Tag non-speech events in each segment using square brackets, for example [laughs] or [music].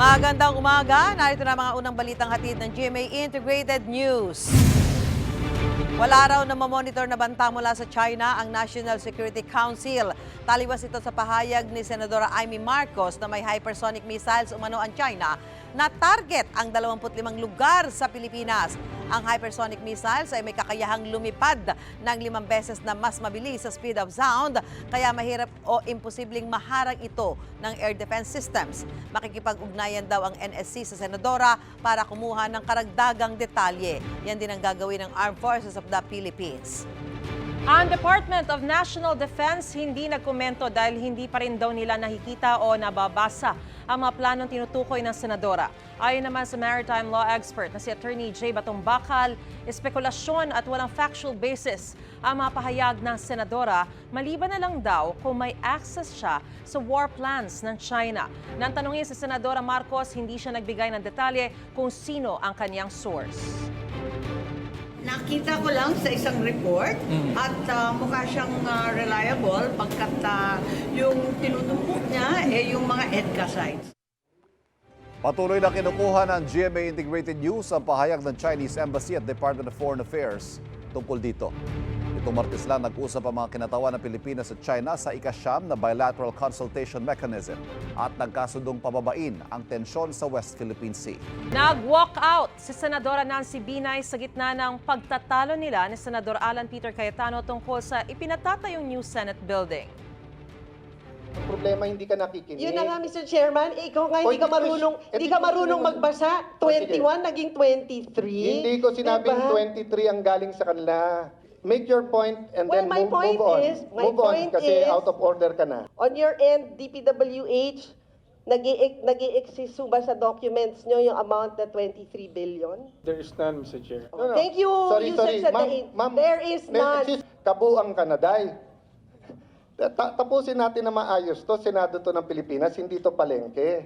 Magandang umaga. Narito na mga unang balitang hatid ng GMA Integrated News. Wala raw na mamonitor na banta mula sa China ang National Security Council. Taliwas ito sa pahayag ni Senadora Amy Marcos na may hypersonic missiles umano ang China na target ang 25 lugar sa Pilipinas. Ang hypersonic missiles ay may kakayahang lumipad ng limang beses na mas mabilis sa speed of sound, kaya mahirap o imposibleng maharang ito ng air defense systems. Makikipag-ugnayan daw ang NSC sa Senadora para kumuha ng karagdagang detalye. Yan din ang gagawin ng Armed Forces of the Philippines. Ang Department of National Defense hindi nagkomento dahil hindi pa rin daw nila nakikita o nababasa ang mga planong tinutukoy ng senadora. Ayon naman sa maritime law expert na si Attorney J. Batong Bakal, espekulasyon at walang factual basis ang mga pahayag ng senadora maliban na lang daw kung may access siya sa war plans ng China. Nang tanungin sa Senadora Marcos, hindi siya nagbigay ng detalye kung sino ang kanyang source. Nakita ko lang sa isang report at ah, mukha siyang ah, reliable pagkat ah, yung tinutumbok niya eh yung mga EDCA sites. Patuloy na kinukuha ng GMA Integrated News ang pahayag ng Chinese Embassy at Department of Foreign Affairs tungkol dito. Itong Martes lang nag-usap ang mga kinatawan ng Pilipinas at China sa ikasyam na bilateral consultation mechanism at nagkasundong pababain ang tensyon sa West Philippine Sea. Nag-walk out si Senadora Nancy Binay sa gitna ng pagtatalo nila ni Senador Alan Peter Cayetano tungkol sa ipinatatayong new Senate building. Ang problema hindi ka nakikinig. Yun na nga, Mr. Chairman, eh, ikaw nga hindi ka marunong, hindi di ka marunong magbasa. O, sige. 21 naging 23. Hindi ko sinabing Diba? 23 ang galing sa kanila. Make your point and Well, then my move, point move on. is- my move on point kasi is- out of order ka na. On your end, DPWH, nag exist ba sa documents nyo yung amount na 23 billion? There is none, Mr. Chair. No, no. Thank you. Sorry, You sorry. said Ma'am, there is may- none. Kabuang ka na, day. Ta- tapusin natin na maayos to. Senado to ng Pilipinas, hindi to palengke.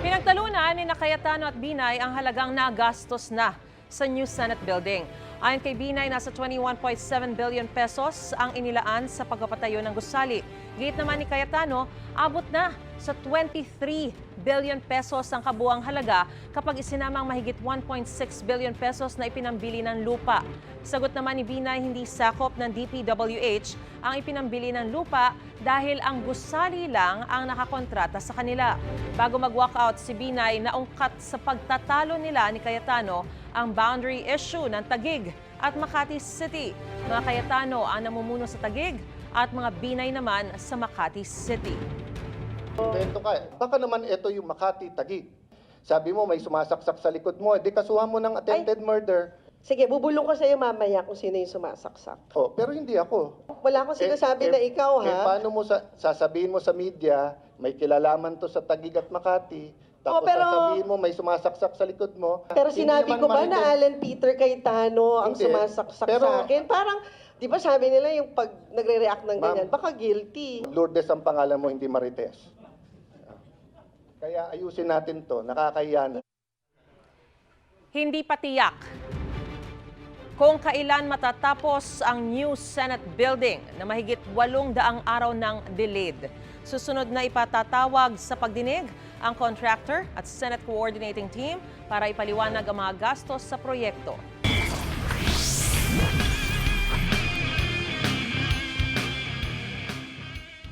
Pinagtalunan ni Cayetano at Binay ang halagang nagastos na sa new Senate building. Ayon kay Binay, nasa 21.7 billion pesos ang inilaan sa pagpapatayo ng gusali. Gate naman ni Cayetano, abot na sa 23 billion pesos ang kabuang halaga kapag isinamang mahigit 1.6 billion pesos na ipinambili ng lupa. Sagot naman ni Binay, hindi sakop ng DPWH ang ipinambili ng lupa dahil ang gusali lang ang nakakontrata sa kanila. Bago mag-walkout si Binay, naungkat sa pagtatalo nila ni Cayetano ang boundary issue ng Tagig at Makati City. Mga Cayetano ang namumuno sa Tagig at mga Binay naman sa Makati City. Bento ka. Baka naman ito yung Makati Tagig. Sabi mo may sumasaksak sa likod mo, di kasuhan mo ng attempted murder. Sige, bubulong ko sa iyo mamaya kung sino yung sumasaksak. Oh, pero hindi ako. Wala akong sinasabi Eh, na eh, ikaw, eh, ha? paano mo sa, sasabihin mo sa media, may kilalaman to sa Tagig at Makati, tapos Oh, pero- sasabihin mo may sumasaksak sa likod mo. Pero Hindi sinabi ko ba na marites- Alan Peter Cayetano ang Hindi. sumasaksak Pero- sa akin? Parang, di ba sabi nila yung pag nagre-react ng ganyan, baka guilty. Lourdes ang pangalan mo, hindi Marites. Kaya ayusin natin to, nakakahiya na. Hindi pa tiyak kung kailan matatapos ang new Senate building na mahigit walong daang araw ng delayed. Susunod na ipatatawag sa pagdinig ang contractor at Senate coordinating team para ipaliwanag ang mga gastos sa proyekto.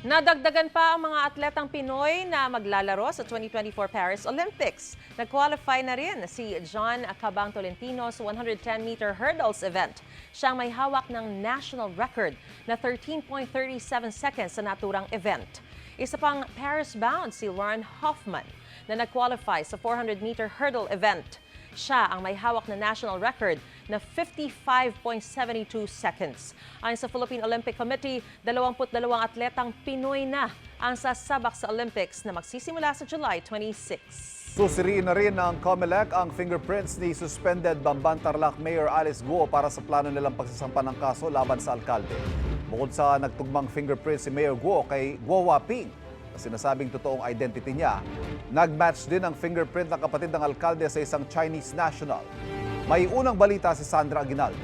Nadagdagan pa ang mga atletang Pinoy na maglalaro sa 2024 Paris Olympics. Nag-qualify na rin si John Cabang Tolentino sa 110-meter hurdles event. Siya ang may hawak ng national record na 13.37 seconds sa naturang event. Isa pang Paris-bound si Lauren Hoffman na nag-qualify sa 400-meter hurdle event. Siya ang may hawak na national record na 55.72 seconds. Ayon sa Philippine Olympic Committee, 22 atletang Pinoy na ang sasabak sa Olympics na magsisimula sa July 26. Susiriin na rin ng COMELEC ang fingerprints ni suspended Bamban Tarlac Mayor Alice Guo para sa plano nilang pagsasampa ng kaso laban sa alkalde. Bukod sa nagtugmang fingerprints si Mayor Guo kay Guo Waping, na sinasabing totoong identity niya, nag-match din ang fingerprint ng kapatid ng alkalde sa isang Chinese national. May unang balita si Sandra Aguinaldo.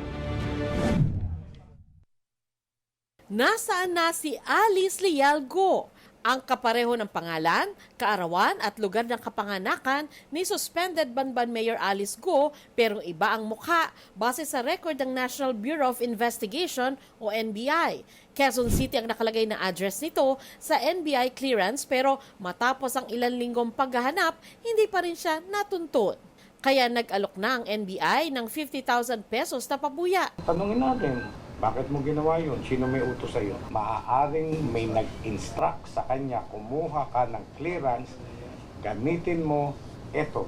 Nasaan na si Alice Lialgo? Ang kapareho ng pangalan, kaarawan at lugar ng kapanganakan ni suspended Banban Mayor Alice Go pero iba ang mukha base sa record ng National Bureau of Investigation o NBI. Quezon City ang nakalagay na address nito sa NBI clearance pero matapos ang ilang linggong paghahanap, hindi pa rin siya natuntun. Kaya nag-alok na ang NBI ng 50,000 pesos na pabuya. Tanungin natin, bakit mo ginawa yun? Sino may utos sa'yo? Maaaring may nag-instruct sa kanya, kumuha ka ng clearance, gamitin mo, eto,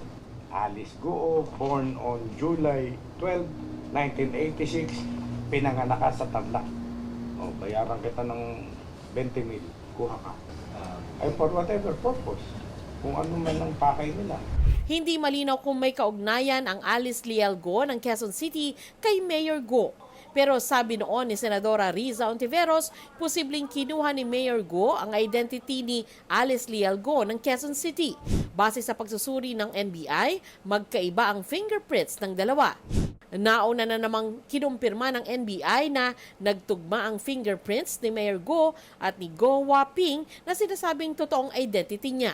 Alice Goo, born on July 12, 1986, pinanganak ka sa Tarlac. O, bayaran kita ng 20 mil, kuha ka. Ay, for whatever purpose. Kung ano man ang pakay nila. Hindi malinaw kung may kaugnayan ang Alice Liel Go ng Quezon City kay Mayor Go. Pero sabi noon ni Senadora Riza Ontiveros, posibleng kinuha ni Mayor Go ang identity ni Alice Liel Go ng Quezon City. Base sa pagsusuri ng NBI, magkaiba ang fingerprints ng dalawa. Nauna na namang kinumpirma ng NBI na nagtugma ang fingerprints ni Mayor Go at ni Go Waping na sinasabing totoong identity niya.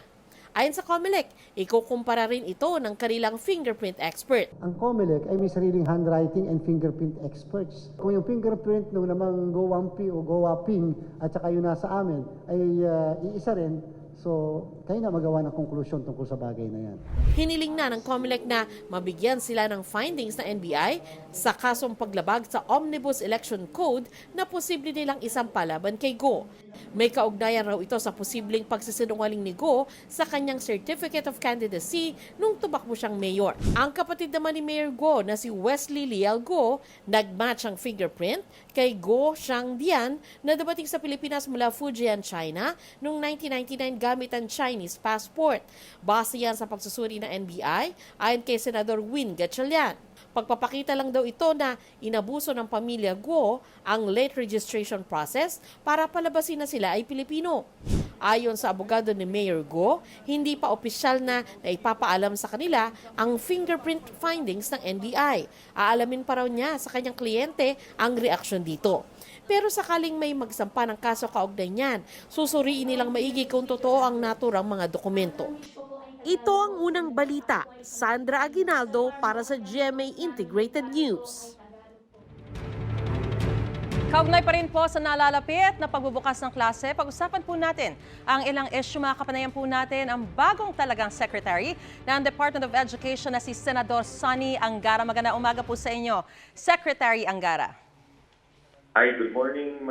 Ayon sa COMELEC, ikukumpara rin ito ng kanilang fingerprint expert. Ang COMELEC ay may sariling handwriting and fingerprint experts. Kung yung fingerprint ng namang Gowampi o Gowaping at saka yung nasa amin ay uh, iisa rin, so kayo na magawa ng konklusyon tungkol sa bagay na yan. Hiniling na ng COMELEC na mabigyan sila ng findings ng NBI sa kasong paglabag sa Omnibus Election Code na posible nilang isampalaban kay Go. May kaugnayan raw ito sa posibleng pagsisinungaling ni Go sa kanyang Certificate of Candidacy nung tumakbo siyang mayor. Ang kapatid naman ni Mayor Go na si Wesley Lial Go, nagmatch ang fingerprint kay Go Shangdian na dabating sa Pilipinas mula Fujian, China noong 1999 gamit ang Chinese passport. Base yan sa pagsusuri ng NBI ayon kay Senador Win Gatchalian. Pagpapakita lang daw ito na inabuso ng pamilya Guo ang late registration process para palabasin na sila ay Pilipino. Ayon sa abogado ni Mayor Go, hindi pa opisyal na naipapaalam sa kanila ang fingerprint findings ng NBI. Aalamin pa raw niya sa kanyang kliyente ang reaksyon dito. Pero sakaling may magsampa ng kaso kaugnay niyan, susuriin nilang maigi kung totoo ang naturang mga dokumento. Ito ang unang balita. Sandra Aguinaldo para sa GMA Integrated News. Kaugnay pa rin po sa nalalapit na pagbubukas ng klase, pag-usapan po natin ang ilang issue mga kapanayan po natin ang bagong talagang secretary ng Department of Education na si Senador Sonny Angara. Maganda umaga po sa inyo, Secretary Angara. Hi, good morning.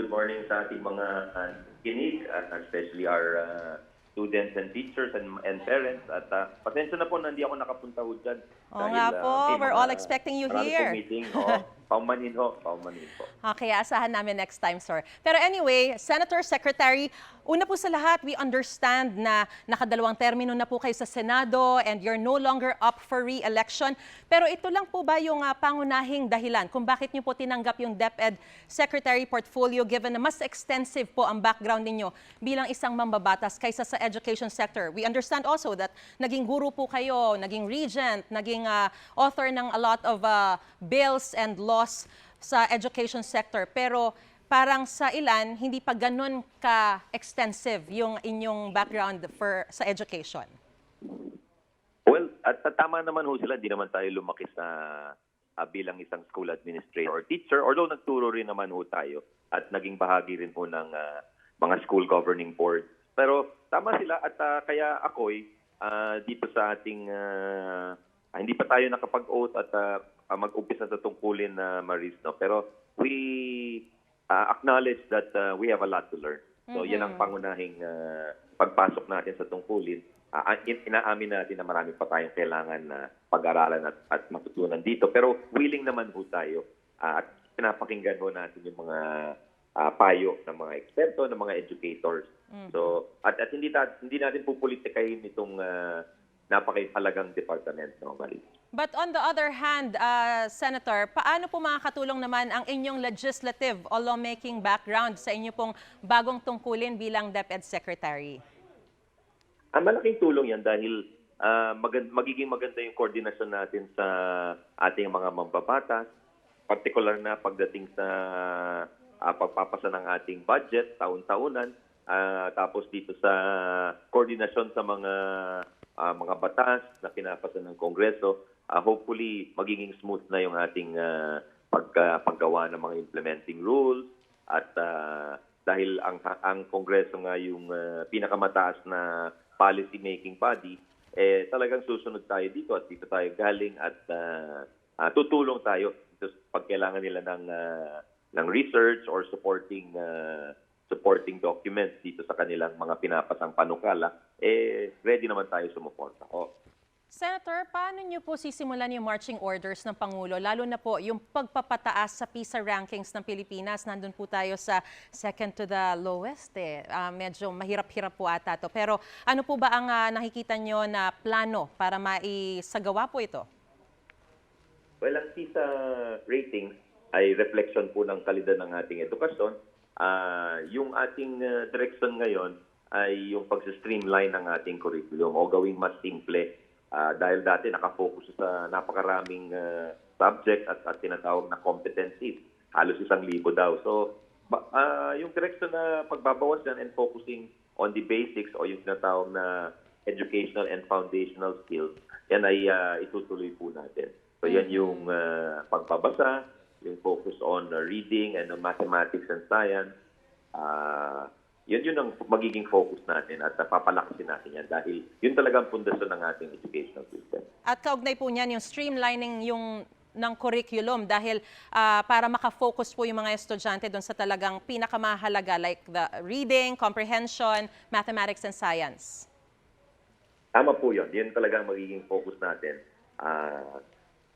Good morning sa ating mga uh, kinig, at especially our uh, students and teachers and, and parents. At uh, pasensya na po hindi ako nakapunta ho dyan. Oo nga po, may we're all expecting you here. meeting. Oo, [laughs] paumanin ho, paumanin po. Okay, asahan namin next time, sir. Pero anyway, Senator, Secretary, una po sa lahat, we understand na nakadalawang termino na po kayo sa Senado and you're no longer up for re-election. Pero ito lang po ba yung ah, pangunahing dahilan kung bakit niyo po tinanggap yung DepEd Secretary portfolio given na mas extensive po ang background ninyo bilang isang mambabatas kaysa sa education sector? We understand also that naging guru po kayo, naging regent, naging ah, author ng a lot of ah, bills and laws sa education sector. Pero parang sa ilan, hindi pa ganun ka-extensive yung inyong background for sa education. Well, at, tama naman ho sila, di naman tayo lumaki sa ah, bilang isang school administrator or teacher, although nagturo rin naman ho tayo at naging bahagi rin po ng ah, mga school governing board. Pero tama sila at ah, kaya ako'y ah, dito sa ating, ah, ah, hindi pa tayo nakapag-oath at ah, mag-umpisa sa tungkulin na Maris, no? pero we ah, acknowledge that ah, we have a lot to learn. So yan ang pangunahing ah, pagpasok natin sa tungkulin in- inaamin natin na marami pa tayong kailangan na pag-aralan at, at matutunan dito. Pero willing naman ho tayo ah, at pinapakinggan ho natin yung mga ah, payo ng mga eksperto, ng mga educators. So, at, at hindi, ta- hindi natin pupolitikahin itong ah, napakahalagang departamento, Maris. But on the other hand, uh, Senator, paano po makakatulong naman ang inyong legislative o lawmaking background sa inyo pong bagong tungkulin bilang DepEd Secretary? Ang malaking tulong yan dahil ah, magand- magiging maganda yung koordinasyon natin sa ating mga mambabatas, particular na pagdating sa ah, pagpapasa ng ating budget taon-taonan, ah, tapos dito sa koordinasyon sa mga ah, mga batas na pinapasa ng Kongreso, ah, hopefully magiging smooth na yung ating ah, pagka, paggawa ng mga implementing rules. At ah, dahil ang ang Kongreso nga yung ah, pinakamataas na policy making body eh talagang susunod tayo dito at dito tayo galing at ah, ah, tutulong tayo dito pag kailangan nila ng ah, ng research or supporting ah, supporting documents dito sa kanilang mga pinapasang panukala eh ready naman tayo sumuporta. O, Senator, paano niyo po sisimulan yung marching orders ng Pangulo, lalo na po yung pagpapataas sa PISA rankings ng Pilipinas? Nandun po tayo sa second to the lowest eh. Ah, medyo mahirap-hirap po ata to. Pero ano po ba ang ah, nakikita niyo na plano para maisagawa po ito? Well, ang PISA ratings ay reflection po ng kalidad ng ating edukasyon. Ah, yung ating ah, direction ngayon ay yung pag-streamline ng ating curriculum o gawing mas simple. Ah, dahil dati nakafocus sa napakaraming ah, subject at, at tinatawag na competencies. Halos isang libo daw. So, ah, yung direction na pagbabawas yan and focusing on the basics o yung tinatawag na educational and foundational skills, yan ay ah, itutuloy po natin. So yan yung ah, pagbabasa, yung focus on ah, reading and ah, mathematics and science. Ah, yun yun ang magiging focus natin at papalakasin natin yan dahil yun talaga ang pundasyon ng ating educational system. At kaugnay po niyan yung streamlining yung ng curriculum dahil ah, para makafocus po yung mga estudyante doon sa talagang pinakamahalaga like the reading, comprehension, mathematics and science. Tama po yun. Yan talaga ang magiging focus natin. Ah,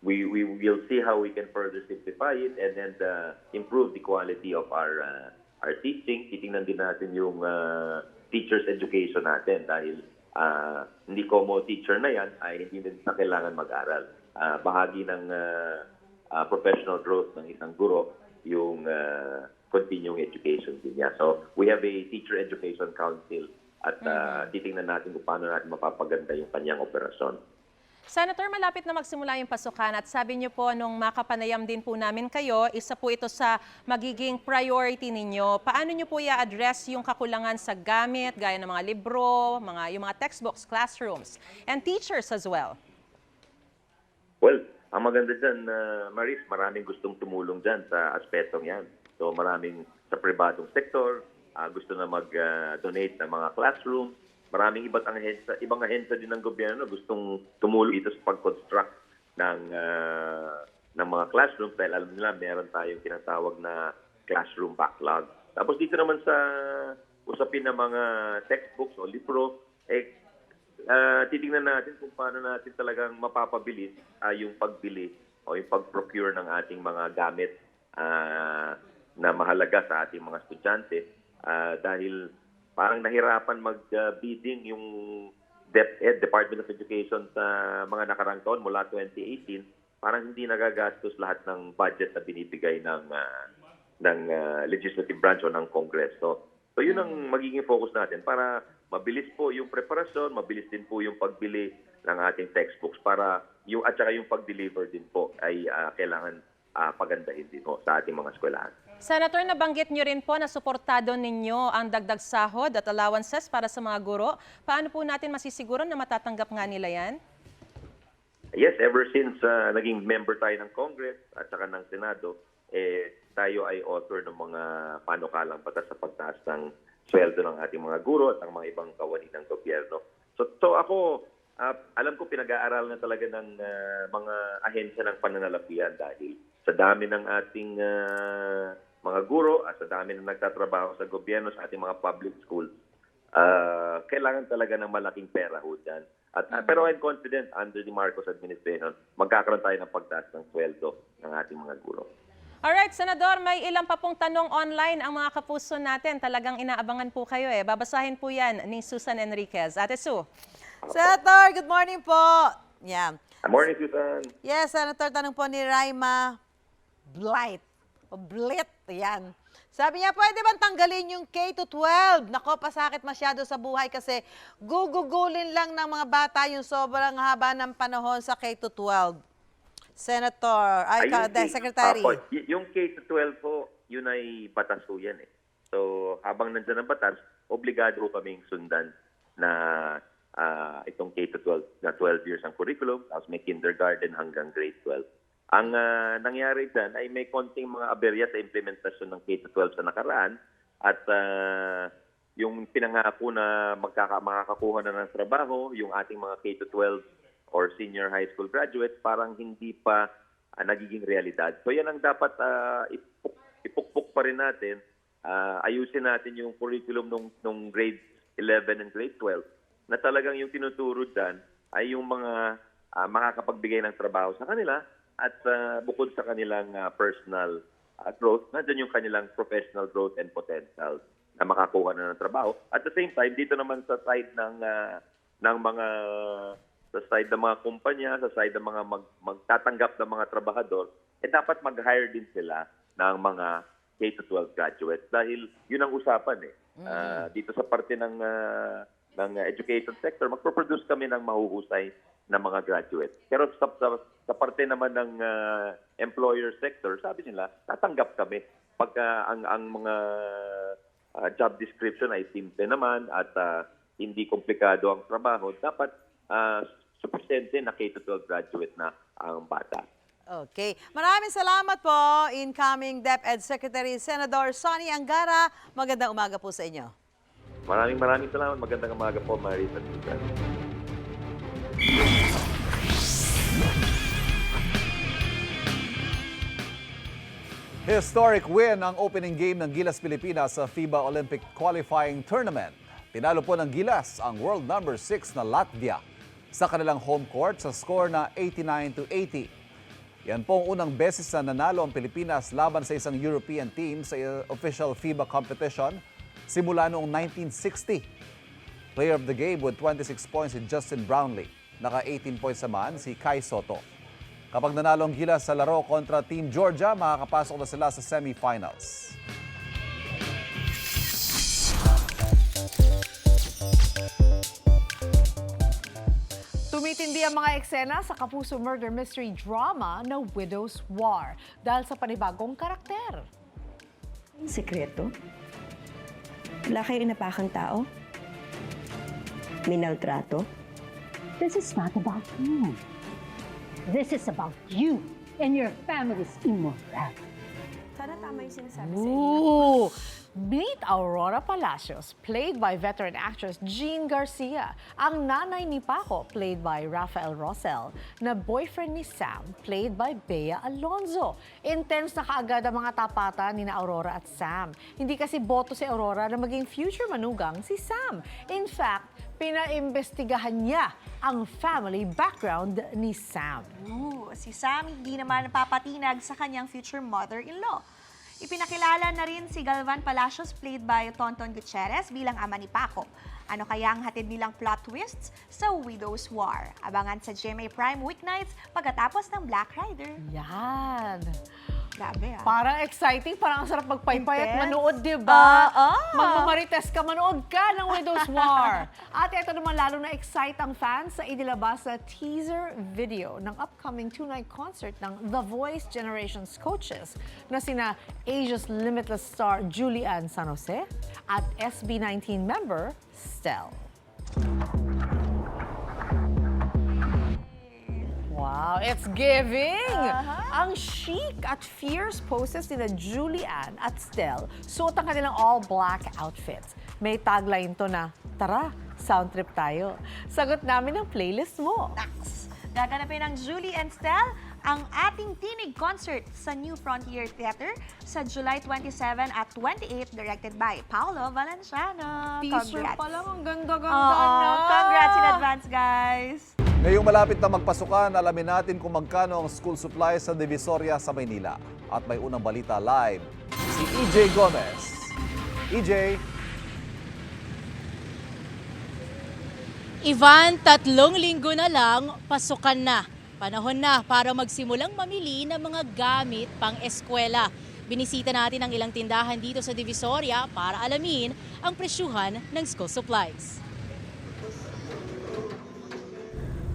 we, we will see how we can further simplify it and then uh, improve the quality of our uh, our teaching. Titingnan din natin yung uh, teacher's education natin dahil ah, hindi ko mo teacher na yan ay hindi din na kailangan mag-aral. Ah, bahagi ng ah, ah, professional growth ng isang guro yung ah, continuing education din niya. So, we have a teacher education council at ah, titingnan natin kung paano natin mapapaganda yung kanyang operasyon. Senator, malapit na magsimula yung pasukan at sabi niyo po nung makapanayam din po namin kayo, isa po ito sa magiging priority ninyo. Paano niyo po i-address yung kakulangan sa gamit, gaya ng mga libro, mga, yung mga textbooks, classrooms, and teachers as well? Well, ang maganda dyan, uh, Maris, maraming gustong tumulong dyan sa aspetong yan. So maraming sa pribadong sektor, ah, gusto na mag-donate ng mga classroom. Maraming iba't ahensya, ibang ahensya din ng gobyerno gustong tumulong ito sa pag-construct ng, ah, ng mga classroom dahil alam nila meron tayong tinatawag na classroom backlog. Tapos dito naman sa usapin ng mga textbooks o libro, eh, Ah, titingnan natin kung paano natin talagang mapapabilis ah, yung pagbili o yung pag-procure ng ating mga gamit ah, na mahalaga sa ating mga estudyante Ah, dahil parang nahirapan mag-bidding yung DepEd, Department of Education sa mga nakarang taon mula 2018, parang hindi nagagastos lahat ng budget na binibigay ng ah, ng ah, legislative branch o ng Kongreso. So yun ang magiging focus natin para mabilis po yung preparasyon, mabilis din po yung pagbili ng ating textbooks para yung at saka yung pag-deliver din po ay ah, kailangan ah, pagandahin din po sa ating mga eskwelahan. Senator, nabanggit niyo rin po na suportado ninyo ang dagdag sahod at allowances para sa mga guro. Paano po natin masisiguro na matatanggap nga nila yan? Yes, ever since ah, naging member tayo ng Congress at saka ng Senado, eh, tayo ay author ng mga panukalang batas sa pagtaas ng sweldo ng ating mga guro at ng mga ibang kawani ng gobyerno. So, so ako, ah, alam ko pinag-aaral na talaga ng ah, mga ahensya ng pananalapian dahil sa dami ng ating ah, mga guro at sa dami ng nagtatrabaho sa gobyerno sa ating mga public schools, ah, kailangan talaga ng malaking pera ho dyan. At, ah, pero I'm confident under the Marcos administration, magkakaroon tayo ng pagtaas ng sweldo ng ating mga guro. Alright, Senador, may ilang pa pong tanong online ang mga kapuso natin. Talagang inaabangan po kayo eh. Babasahin po yan ni Susan Enriquez. Ate Sue. Senator, good morning po. Yeah. Good morning, Susan. Yes, Senator, tanong po ni Raima Blight. Blit, yan. Sabi niya, pwede bang tanggalin yung K to 12? Nako, pasakit masyado sa buhay kasi gugugulin lang ng mga bata yung sobrang haba ng panahon sa K to 12. Senator, ay, Ay, ka, yung K- Secretary. Apo, yung K-12 po, yun ay batas po yan eh. So, habang nandyan ang batas, obligado po kaming sundan na ah, itong K-12 na 12 years ang curriculum, tapos may kindergarten hanggang grade 12. Ang ah, nangyari dyan ay may konting mga aberya sa implementasyon ng K-12 sa nakaraan at ah, yung pinangako na magkaka makakakuha na ng trabaho, yung ating mga K-12 or senior high school graduates, parang hindi pa ah, nagiging realidad. So yan ang dapat ah, ipuk- ipukpok pa rin natin. Ah, ayusin natin yung curriculum nung, nung grade 11 and grade 12 na talagang yung tinuturo dyan ay yung mga ah, makakapagbigay ng trabaho sa kanila at ah, bukod sa kanilang ah, personal ah, growth, nandyan yung kanilang professional growth and potential na makakuha na ng trabaho. At the same time, dito naman sa side ng ah, ng mga sa side ng mga kumpanya, sa side ng mga mag, magtatanggap ng mga trabahador, eh dapat mag-hire din sila ng mga K-12 graduates dahil yun ang usapan eh. Ah, dito sa parte ng ah, ng education sector, magpo-produce kami ng mahuhusay na mga graduates. Pero sa, sa, sa parte naman ng ah, employer sector, sabi nila, tatanggap kami pagka ang ang mga ah, job description ay simple naman at ah, hindi komplikado ang trabaho, dapat uh, sufficiente na K-12 graduate na ang bata. Okay. Maraming salamat po, incoming DepEd Secretary Senador Sonny Angara. Magandang umaga po sa inyo. Maraming maraming salamat. Magandang umaga po, Marisa. Susan. Historic win ang opening game ng Gilas Pilipinas sa FIBA Olympic Qualifying Tournament. Tinalo po ng Gilas ang world number 6 na Latvia sa kanilang home court sa score na 89 to 80. Yan po ang unang beses na nanalo ang Pilipinas laban sa isang European team sa official FIBA competition simula noong 1960. Player of the game with 26 points si Justin Brownlee. Naka 18 points naman si Kai Soto. Kapag nanalo ang Gilas sa laro kontra Team Georgia, makakapasok na sila sa semifinals. Tumitindi ang mga eksena sa Kapuso Murder Mystery Drama na Widow's War dahil sa panibagong karakter. Sekreto? Wala kayo inapakang tao? Minaltrato? This is not about you. This is about you and your family's immorality. Sana tama yung sinasabi Ooh! Meet Aurora Palacios, played by veteran actress Jean Garcia. Ang nanay ni Paco, played by Rafael Rosel, na boyfriend ni Sam, played by Bea Alonzo. Intense na kaagad ang mga tapatan ni na Aurora at Sam. Hindi kasi boto si Aurora na maging future manugang si Sam. In fact, pinaimbestigahan niya ang family background ni Sam. Ooh, si Sam hindi naman napapatinag sa kanyang future mother-in-law. Ipinakilala na rin si Galvan Palacios played by Tonton Gutierrez bilang ama ni Paco. Ano kaya ang hatid nilang plot twists sa Widow's War? Abangan sa GMA Prime weeknights pagkatapos ng Black Rider. Yan. Grabe ah. Parang exciting, parang ang sarap magpaypay at Intense. manood, di ba? Oo. Magmamarites ka, manood ka ng Widow's War. [laughs] At ito naman lalo na excite ang fans sa inilabas sa teaser video ng upcoming two-night concert ng The Voice Generations coaches na sina Asia's Limitless star Julian San Jose at SB19 member Stel. Wow, it's giving! Ang chic at fierce poses nila Julianne at Stel suot ang kanilang all-black outfits. May tagline to na, Tara, sound trip tayo. Sagot namin ang playlist mo. Nax! Gaganapin ng Julie and Stel ang ating tinig concert sa New Frontier Theater sa July 27 at 28 directed by Paolo Valenciano. Congrats. pa lang, ang ganda-ganda na. congrats in advance, guys! Ngayong malapit na magpasukan, alamin natin kung magkano ang school supplies sa Divisoria sa Maynila. At may unang balita live, si EJ Gomez. EJ, Ivan, tatlong linggo na lang, pasukan na. Panahon na para magsimulang mamili ng mga gamit pang eskwela. Binisita natin ang ilang tindahan dito sa Divisoria para alamin ang presyuhan ng school supplies.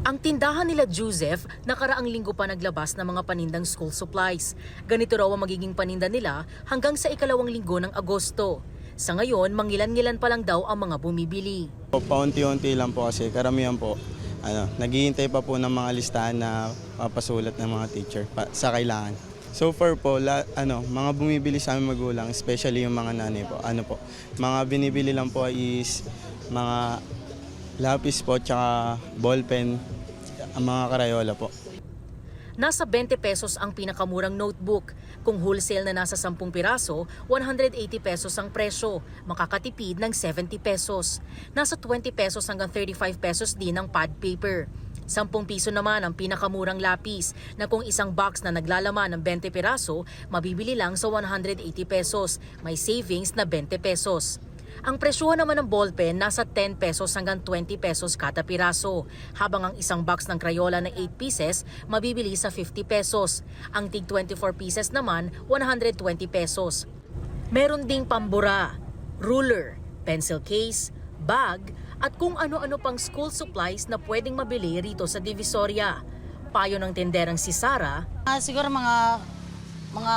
Ang tindahan nila Joseph, nakaraang linggo pa naglabas ng mga panindang school supplies. Ganito raw ang magiging paninda nila hanggang sa ikalawang linggo ng Agosto. Sa ngayon, mangilan-ngilan pa lang daw ang mga bumibili. Paunti-unti lang po kasi karamihan po ano, naghihintay pa po ng mga listahan na papasulat ng mga teacher pa, sa kailangan. So far po, la, ano, mga bumibili sa aming magulang, especially yung mga nanay po, ano po, mga binibili lang po is mga lapis po, tsaka ballpen, ang mga karayola po. Nasa 20 pesos ang pinakamurang notebook. Kung wholesale na nasa 10 piraso, 180 pesos ang presyo. Makakatipid ng 70 pesos. Nasa 20 pesos hanggang 35 pesos din ang pad paper. 10 piso naman ang pinakamurang lapis na kung isang box na naglalaman ng 20 piraso, mabibili lang sa 180 pesos. May savings na 20 pesos. Ang presyohan naman ng ballpen nasa 10 pesos hanggang 20 pesos kada piraso, habang ang isang box ng Crayola na 8 pieces mabibili sa 50 pesos. Ang tig 24 pieces naman 120 pesos. Meron ding pambura, ruler, pencil case, bag, at kung ano-ano pang school supplies na pwedeng mabili rito sa Divisoria. Payo ng tenderang si Sara, Ah, siguro mga mga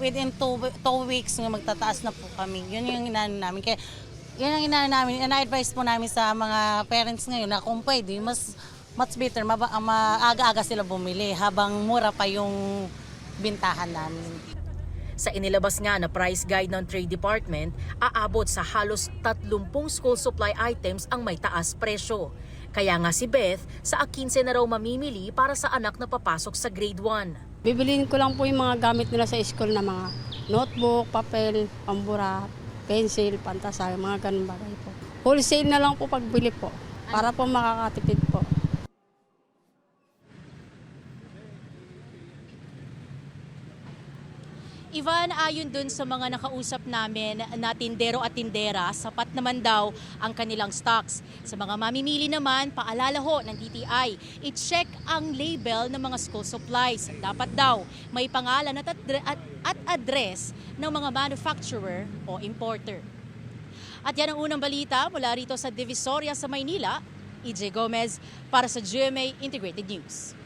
within two, two weeks nga magtataas na po kami. Yun yung inaano namin. Kaya yun ang inaano namin. Ina-advise po namin sa mga parents ngayon na kung pwede, mas much better, ah, maaga-aga sila bumili habang mura pa yung bintahan namin. Sa inilabas nga na price guide ng Trade Department, aabot sa halos 30 school supply items ang may taas presyo. Kaya nga si Beth, sa 15 na raw mamimili para sa anak na papasok sa grade 1. Bibiliin ko lang po yung mga gamit nila sa school na mga notebook, papel, pambura, pencil, pantasay, mga ganun bagay po. Wholesale na lang po pagbili po para po makakatipid po. Ivan, ayon dun sa mga nakausap namin na tindero at tindera, sapat naman daw ang kanilang stocks. Sa mga mamimili naman, paalala ho ng DTI, i-check ang label ng mga school supplies. Dapat daw may pangalan at, at, at address ng mga manufacturer o importer. At yan ang unang balita mula rito sa Divisoria sa Maynila. EJ Gomez para sa GMA Integrated News.